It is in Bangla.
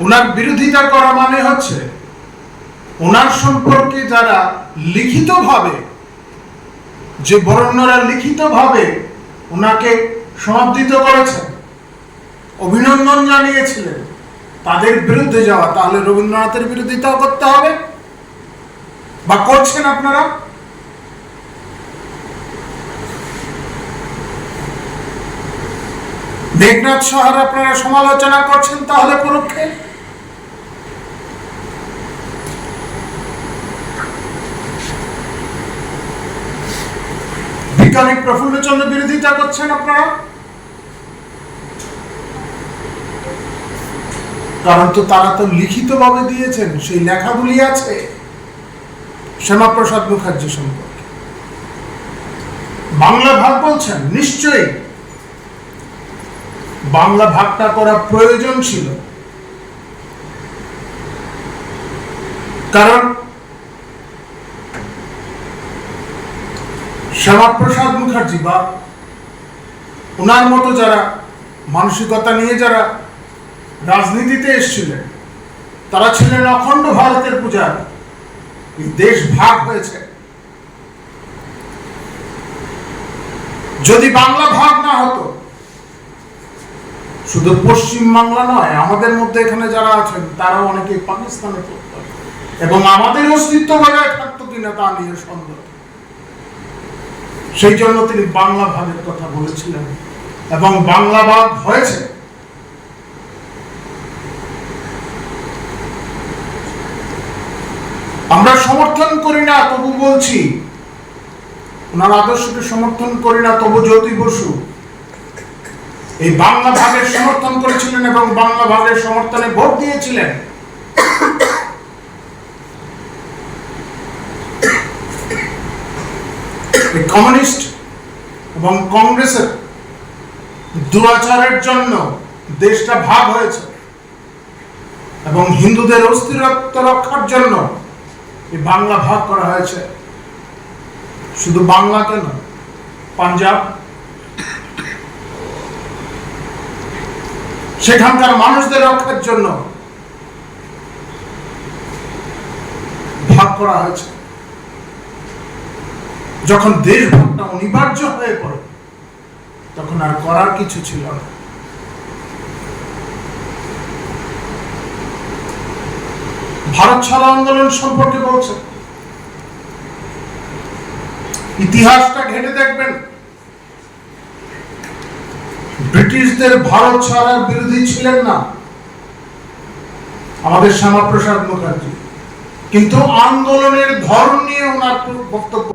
ওনার বিরোধিতা করা মানে হচ্ছে ওনার সম্পর্কে যারা লিখিতভাবে, যে বরণ্যরা লিখিতভাবে ওনাকে সমাদৃত করেছেন অভিনন্দন জানিয়েছিলেন, তাদের বিরুদ্ধে যাওয়া, তাহলে রবীন্দ্রনাথের বিরোধিতাও করতে হবে? বা করছেন আপনারা? মেঘনাথ শহর আপনারা সমালোচনা করছেন তাহলে পরোক্ষে? বিজ্ঞানী প্রফুল্লচন্দ্র বিরোধিতা করছেন আপনারা? কারণ তো তারা তো লিখিতভাবে দিয়েছেন, সেই লেখাগুলি আছে। শ্যামাপ্রসাদ মুখার্জি সম্পর্কে। বাংলা ভাগ বলছেন, নিশ্চয়ই বাংলা ভাগটা করা প্রয়োজন ছিল। কারণ শ্যামাপ্রসাদ মুখার্জি বা ওনার মতো যারা মানসিকতা নিয়ে যারা রাজনীতিতে এসেছিলেন, তারা ছিলেন অখণ্ড ভারতের পূজার। দেশ ভাগ হয়েছে। যদি বাংলা ভাগ না হতো শুধু পশ্চিম বাংলা নয়, আমাদের মধ্যে এখানে যারা আছেন, তারাও অনেকে পাকিস্তানে এবং আমাদের অস্তিত্ব বজায় থাকতো কিনা তা নিয়ে সন্দেহ। সেই জন্য তিনি বাংলা ভাগের কথা বলেছিলেন। এবং বাংলা ভাগ হয়েছে। আমরা সমর্থন করি না, তবু বলছি, ওনার আদর্শকে সমর্থন করি না, তবু জ্যোতি বসু এই বাংলা ভাগের সমর্থন করেছিলেন এবং বাংলা ভাগের সমর্থনে ভোট দিয়েছিলেন। কমিউনিস্ট এবং কংগ্রেসের দুরাচারের জন্য দেশটা ভাগ হয়েছে এবং হিন্দুদের অস্থিরত্ব রক্ষার জন্য এই বাংলা ভাগ করা হয়েছে। শুধু বাংলা কেন পাঞ্জাব সেখানকার মানুষদের রক্ষার জন্য ভাগ করা হয়েছে। যখন দেশ ভাগটা অনিবার্য হয়ে পড়ে, তখন আর করার কিছু ছিল না। ভারত ছাড়ো আন্দোলন সম্পর্কে বলছে। ইতিহাসটা ঘেটে দেখবেন। ব্রিটিশদের ভারত ছাড়ার বিরোধী ছিলেন না আমাদের শ্যামাপ্রসাদ মুখার্জি। কিন্তু আন্দোলনের ধরন নিয়ে ওনার বক্তব্য